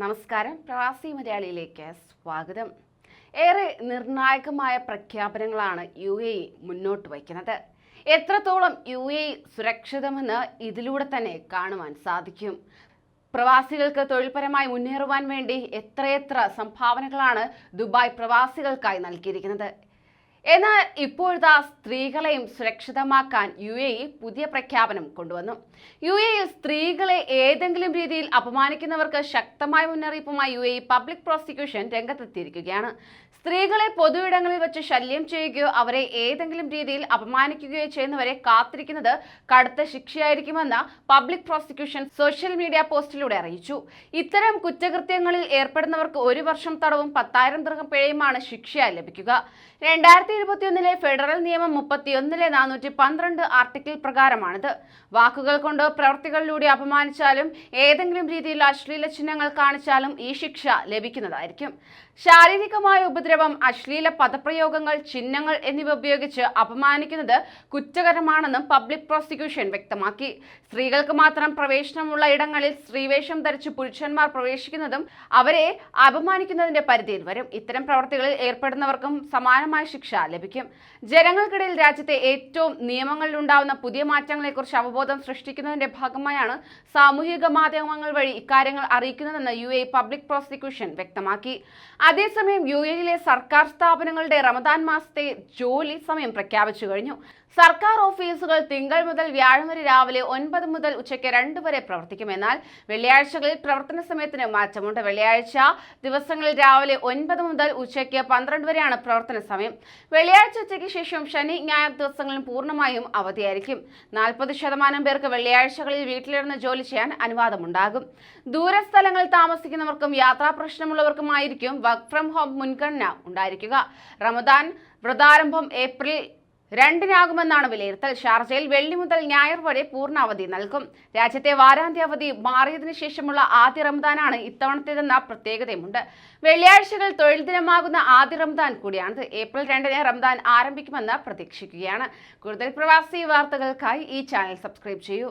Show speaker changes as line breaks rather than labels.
നമസ്കാരം. പ്രവാസി മലയാളിയിലേക്ക് സ്വാഗതം. ഏറെ നിർണായകമായ പ്രഖ്യാപനങ്ങളാണ് യു എ ഇ മുന്നോട്ട് വയ്ക്കുന്നത്. എത്രത്തോളം യു എ ഇ സുരക്ഷിതമെന്ന് ഇതിലൂടെ തന്നെ കാണുവാൻ സാധിക്കും. പ്രവാസികൾക്ക് തൊഴിൽപരമായി മുന്നേറുവാൻ വേണ്ടി എത്രയെത്ര സംഭാവനകളാണ് ദുബായ് പ്രവാസികൾക്കായി നൽകിയിരിക്കുന്നത്. എന്നാൽ ഇപ്പോഴത്തെ സ്ത്രീകളെയും സുരക്ഷിതമാക്കാൻ യു എ പുതിയ പ്രഖ്യാപനം കൊണ്ടുവന്നു. യു എയിൽ സ്ത്രീകളെ ഏതെങ്കിലും രീതിയിൽ അപമാനിക്കുന്നവർക്ക് ശക്തമായ മുന്നറിയിപ്പുമായി യു എ പബ്ലിക് പ്രോസിക്യൂഷൻ രംഗത്തെത്തിയിരിക്കുകയാണ്. സ്ത്രീകളെ പൊതുയിടങ്ങളിൽ വെച്ച് ശല്യം ചെയ്യുകയോ അവരെ ഏതെങ്കിലും രീതിയിൽ അപമാനിക്കുകയോ ചെയ്യുന്നവരെ കാത്തിരിക്കുന്നത് കടുത്ത ശിക്ഷയായിരിക്കുമെന്ന് പബ്ലിക് പ്രോസിക്യൂഷൻ സോഷ്യൽ മീഡിയ പോസ്റ്റിലൂടെ അറിയിച്ചു. ഇത്തരം കുറ്റകൃത്യങ്ങളിൽ ഏർപ്പെടുന്നവർക്ക് ഒരു വർഷം തടവും പത്തായിരം ദൃഹം പിഴയുമാണ് ശിക്ഷയായി ലഭിക്കുക. രണ്ടായിരത്തി ഇരുപത്തിയൊന്നിലെ ഫെഡറൽ നിയമം മുപ്പത്തിയൊന്നിലെ നാനൂറ്റി പന്ത്രണ്ട് ആർട്ടിക്കിൾ പ്രകാരമാണിത്. വാക്കുകൾ കൊണ്ട് പ്രവൃത്തികളിലൂടെ അപമാനിച്ചാലും ഏതെങ്കിലും രീതിയിൽ അശ്ലീല ചിഹ്നങ്ങൾ കാണിച്ചാലും ഈ ശിക്ഷ ലഭിക്കുന്നതായിരിക്കും. ശാരീരികമായ ഉപദ്രവം അശ്ലീല പദപ്രയോഗങ്ങൾ ചിഹ്നങ്ങൾ എന്നിവ ഉപയോഗിച്ച് അപമാനിക്കുന്നത് കുറ്റകരമാണെന്നും പബ്ലിക് പ്രോസിക്യൂഷൻ വ്യക്തമാക്കി. സ്ത്രീകൾക്ക് മാത്രം പ്രവേശനമുള്ള ഇടങ്ങളിൽ സ്ത്രീവേഷം ധരിച്ച് പുരുഷന്മാർ പ്രവേശിക്കുന്നതും അവരെ അപമാനിക്കുന്നതിന്റെ പരിധിയിൽ വരും. ഇത്തരം പ്രവർത്തികളിൽ ഏർപ്പെടുന്നവർക്കും സമാനമായ ശിക്ഷ ലഭിക്കും. ജനങ്ങൾക്കിടയിൽ രാജ്യത്തെ ഏറ്റവും നിയമങ്ങളിലുണ്ടാവുന്ന പുതിയ മാറ്റങ്ങളെക്കുറിച്ച് അവബോധം സൃഷ്ടിക്കുന്നതിന്റെ ഭാഗമായാണ് സാമൂഹിക മാധ്യമങ്ങൾ വഴി ഇക്കാര്യങ്ങൾ അറിയിക്കുന്നതെന്ന് യു പബ്ലിക് പ്രോസിക്യൂഷൻ വ്യക്തമാക്കി. അതേസമയം യു എയിലെ സർക്കാർ സ്ഥാപനങ്ങളുടെ റമദാൻ മാസത്തെ ജോലി സമയം പ്രഖ്യാപിച്ചു കഴിഞ്ഞു. സർക്കാർ ഓഫീസുകൾ തിങ്കൾ മുതൽ വ്യാഴം വരെ രാവിലെ ഒൻപത് മുതൽ ഉച്ചയ്ക്ക് രണ്ട് വരെ പ്രവർത്തിക്കും. എന്നാൽ വെള്ളിയാഴ്ചകളിൽ പ്രവർത്തന സമയത്തിന് മാറ്റമുണ്ട്. വെള്ളിയാഴ്ച ദിവസങ്ങളിൽ രാവിലെ ഒൻപത് മുതൽ ഉച്ചയ്ക്ക് പന്ത്രണ്ട് വരെയാണ് പ്രവർത്തന സമയം. വെള്ളിയാഴ്ച ഉച്ചയ്ക്ക് ശേഷം ശനി ഞായർ ദിവസങ്ങളിൽ പൂർണമായും അവധിയായിരിക്കും. നാൽപ്പത് ശതമാനം പേർക്ക് വെള്ളിയാഴ്ചകളിൽ വീട്ടിലിരുന്ന് ജോലി ചെയ്യാൻ അനുവാദമുണ്ടാകും. ദൂരസ്ഥലങ്ങളിൽ താമസിക്കുന്നവർക്കും യാത്രാ പ്രശ്നമുള്ളവർക്കുമായിരിക്കും വർക്ക് ഫ്രം ഹോം മുൻഗണന ഉണ്ടായിരിക്കുക. റമദാൻ വ്രതാരംഭം ഏപ്രിൽ രണ്ടിനാകുമെന്നാണ് വിലയിരുത്തൽ. ഷാർജയിൽ വെള്ളി മുതൽ ഞായർ വരെ പൂർണ അവധി നൽകും. രാജ്യത്തെ വാരാന്ത്യ അവധി മാറിയതിനു ശേഷമുള്ള ആദ്യ റംദാനാണ് ഇത്തവണത്തേതെന്ന പ്രത്യേകതയുമുണ്ട്. വെള്ളിയാഴ്ചകൾ തൊഴിൽ ദിനമാകുന്ന ആദ്യ റംദാൻ കൂടിയാണിത്. ഏപ്രിൽ രണ്ടിന് റംദാൻ ആരംഭിക്കുമെന്ന് പ്രതീക്ഷിക്കുകയാണ്. കൂടുതൽ പ്രവാസി വാർത്തകൾക്കായി ഈ ചാനൽ സബ്സ്ക്രൈബ് ചെയ്യൂ.